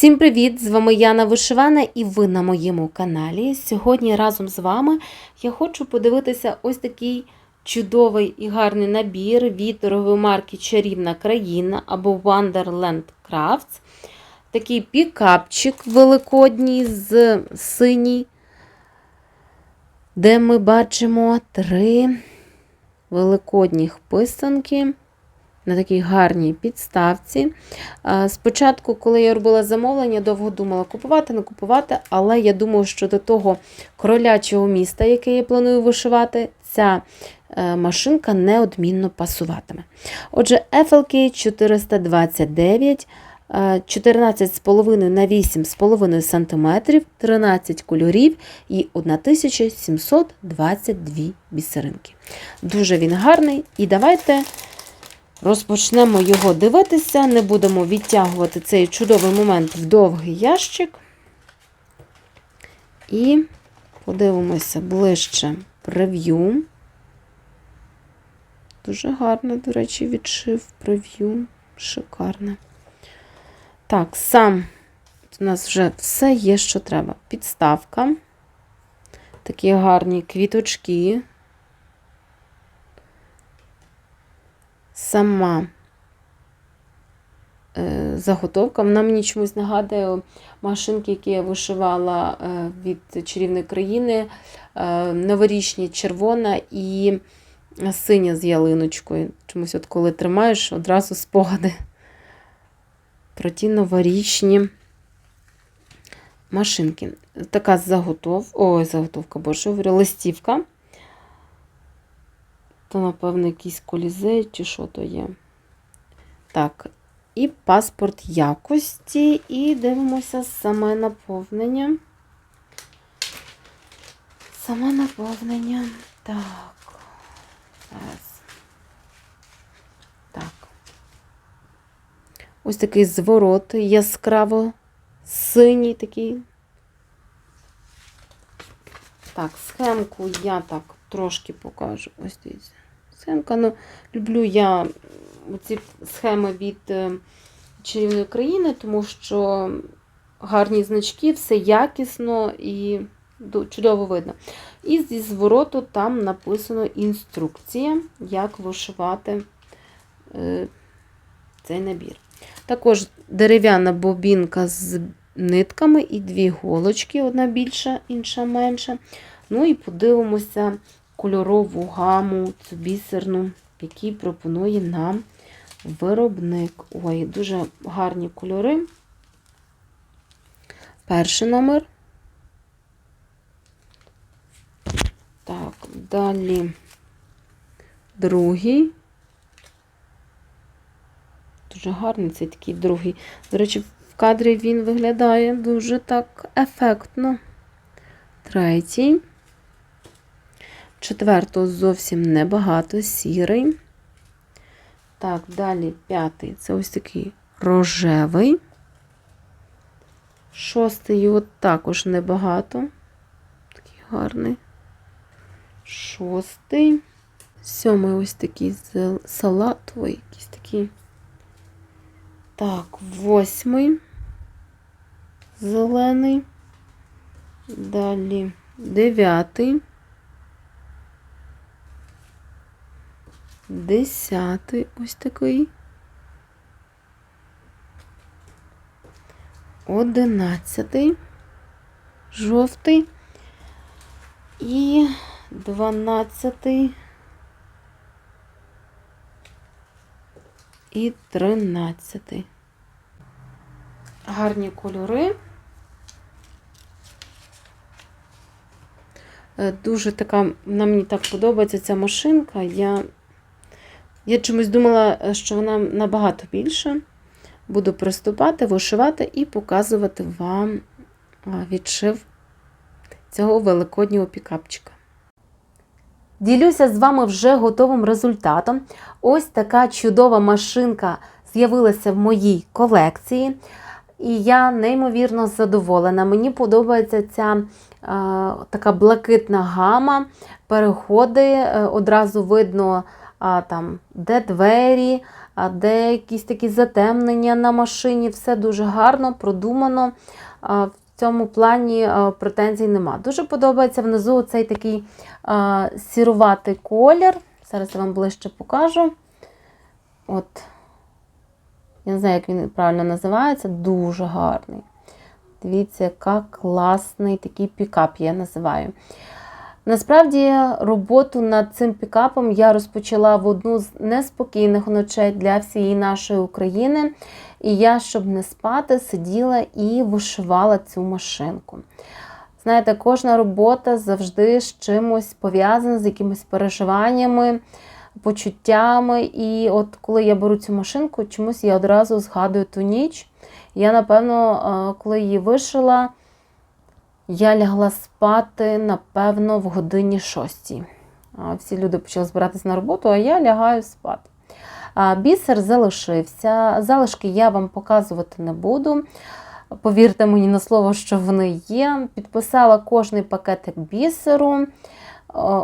Всім привіт! З вами Яна Вишивана і ви на моєму каналі. Сьогодні разом з вами я хочу подивитися ось такий чудовий і гарний набір від марки Чарівна країна або Wonderland Crafts. Такий пікапчик великодній з синій, де ми бачимо три великодніх писанки на такій гарній підставці. Спочатку, коли я робила замовлення, довго думала, купувати, не купувати, але я думаю, що до того кролячого міста, яке я планую вишивати, ця е, машинка неодмінно пасуватиме. Отже, FLK 429. е, 14,5 на 8,5 см, 13 кольорів і 1722 бісеринки. Дуже він гарний. І давайте Розпочнемо його дивитися, не будемо відтягувати цей чудовий момент в довгий ящик. І подивимося ближче прев'ю. Дуже гарно, до речі, відшив прев'ю. Шикарне. Так, сам у нас вже все є, що треба. Підставка. Такі гарні квіточки. Сама е, заготовка. Вона мені чомусь нагадує машинки, які я вишивала е, від чарівної країни. Е, новорічні червона і синя з ялиночкою. Чомусь, от коли тримаєш, одразу спогади про ті новорічні машинки. Така заготов... Ой, заготовка, боже, говорю, листівка. То, напевно, якийсь колізей чи що то є. Так, і паспорт якості, і дивимося саме наповнення. Саме наповнення. Так. Зараз. Так. Ось такий зворот яскраво синій такий. Так, схемку я так трошки покажу. Ось дивіться. Схемка, ну, люблю я ці схеми від е, чарівної країни, тому що гарні значки, все якісно і чудово видно. І зі звороту там написано інструкція, як вишивати е, цей набір. Також дерев'яна бобінка з нитками і дві голочки, одна більша, інша менша. Ну і подивимося кольорову гаму, цю бісерну, який пропонує нам виробник. Ой, дуже гарні кольори. Перший номер. Так, далі другий. Дуже гарний цей такий другий. До речі, в кадрі він виглядає дуже так ефектно. Третій. Четвертого зовсім небагато, сірий. Так, далі п'ятий це ось такий рожевий. Шостий його також небагато. Такий гарний. Шостий. Сьомий ось такий салатовий, якийсь такий. Так, восьмий. Зелений. Далі дев'ятий. Десятий ось такий. Одинадцятий, жовтий і дванадцятий і тринадцятий. Гарні кольори. Е, дуже така, вона мені так подобається ця машинка. Я я чомусь думала, що вона набагато більша. Буду приступати, вишивати і показувати вам відшив цього великоднього пікапчика. Ділюся з вами вже готовим результатом. Ось така чудова машинка з'явилася в моїй колекції. І я неймовірно задоволена. Мені подобається ця е, така блакитна гама, переходи, е, одразу видно а, там, де двері, а де якісь такі затемнення на машині. Все дуже гарно, продумано. А, В цьому плані а, претензій нема. Дуже подобається внизу цей такий а, сіруватий колір. Зараз я вам ближче покажу. От. Я не знаю, як він правильно називається, дуже гарний. Дивіться, яка класний такий пікап я називаю. Насправді, роботу над цим пікапом я розпочала в одну з неспокійних ночей для всієї нашої України. І я, щоб не спати, сиділа і вишивала цю машинку. Знаєте, кожна робота завжди з чимось пов'язана, з якимись переживаннями, почуттями. І от коли я беру цю машинку, чомусь я одразу згадую ту ніч. Я, напевно, коли її вишила, я лягла спати, напевно, в годині шостій. Всі люди почали збиратися на роботу, а я лягаю спати. Бісер залишився. Залишки я вам показувати не буду. Повірте мені на слово, що вони є. Підписала кожний пакетик бісеру.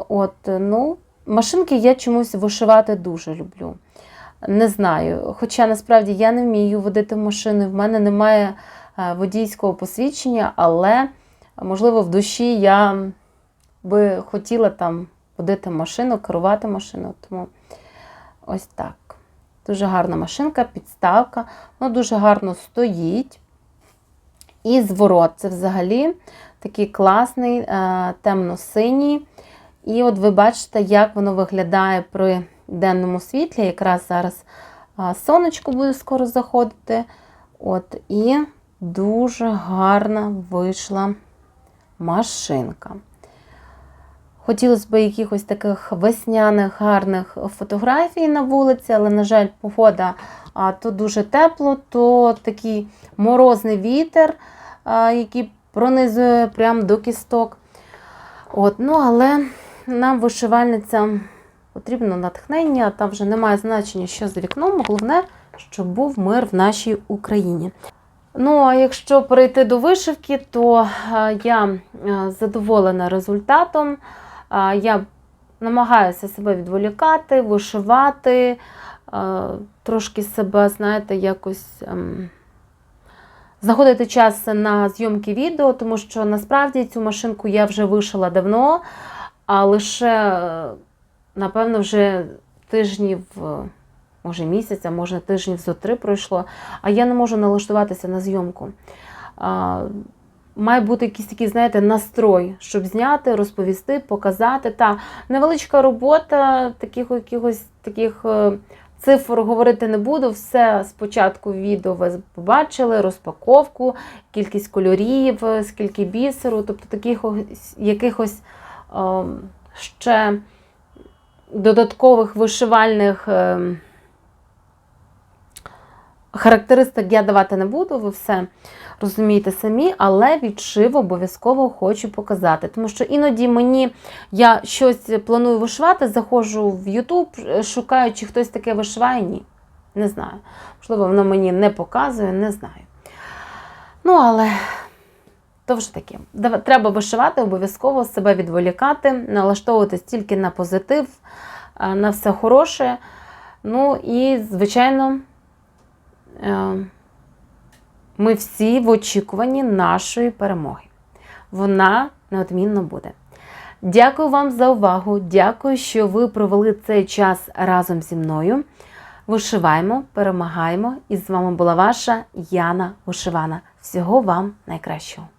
От, ну, Машинки я чомусь вишивати дуже люблю. Не знаю. Хоча насправді я не вмію водити машини, в мене немає водійського посвідчення, але, можливо, в душі я би хотіла там водити машину, керувати машину. Тому ось так. Дуже гарна машинка, підставка, вона дуже гарно стоїть. І зворот це взагалі такий класний, темно-синій. І от ви бачите, як воно виглядає при денному світлі. Якраз зараз сонечко буде скоро заходити. От, І дуже гарна вийшла машинка. Хотілося б якихось таких весняних, гарних фотографій на вулиці, але, на жаль, погода то дуже тепло, то такий морозний вітер, який пронизує прямо до кісток. От, ну, Але нам вишивальницям потрібно натхнення, там вже немає значення, що за вікном. Головне, щоб був мир в нашій Україні. Ну, а якщо перейти до вишивки, то я задоволена результатом. Я намагаюся себе відволікати, вишивати, трошки себе, знаєте, якось ем, знаходити час на зйомки відео, тому що насправді цю машинку я вже вишила давно, а лише, напевно, вже тижнів, може місяця, може тижнів зо три пройшло, а я не можу налаштуватися на зйомку має бути якийсь такий, знаєте, настрой, щоб зняти, розповісти, показати. Та невеличка робота, таких якихось таких е, цифр говорити не буду. Все спочатку відео ви побачили, розпаковку, кількість кольорів, е, скільки бісеру, тобто таких якихось ем, ще додаткових вишивальних. Характеристик я давати не буду, ви все розумієте самі, але відшив обов'язково хочу показати. Тому що іноді мені я щось планую вишивати, заходжу в YouTube, шукаю, чи хтось таке вишиває. Ні. Не знаю. Можливо, воно мені не показує, не знаю. Ну, але то вже таке. Треба вишивати, обов'язково себе відволікати, налаштовуватись тільки на позитив, на все хороше. Ну і, звичайно, е, ми всі в очікуванні нашої перемоги. Вона неодмінно буде. Дякую вам за увагу. Дякую, що ви провели цей час разом зі мною. Вишиваємо, перемагаємо! І з вами була ваша Яна Вишивана. Всього вам найкращого!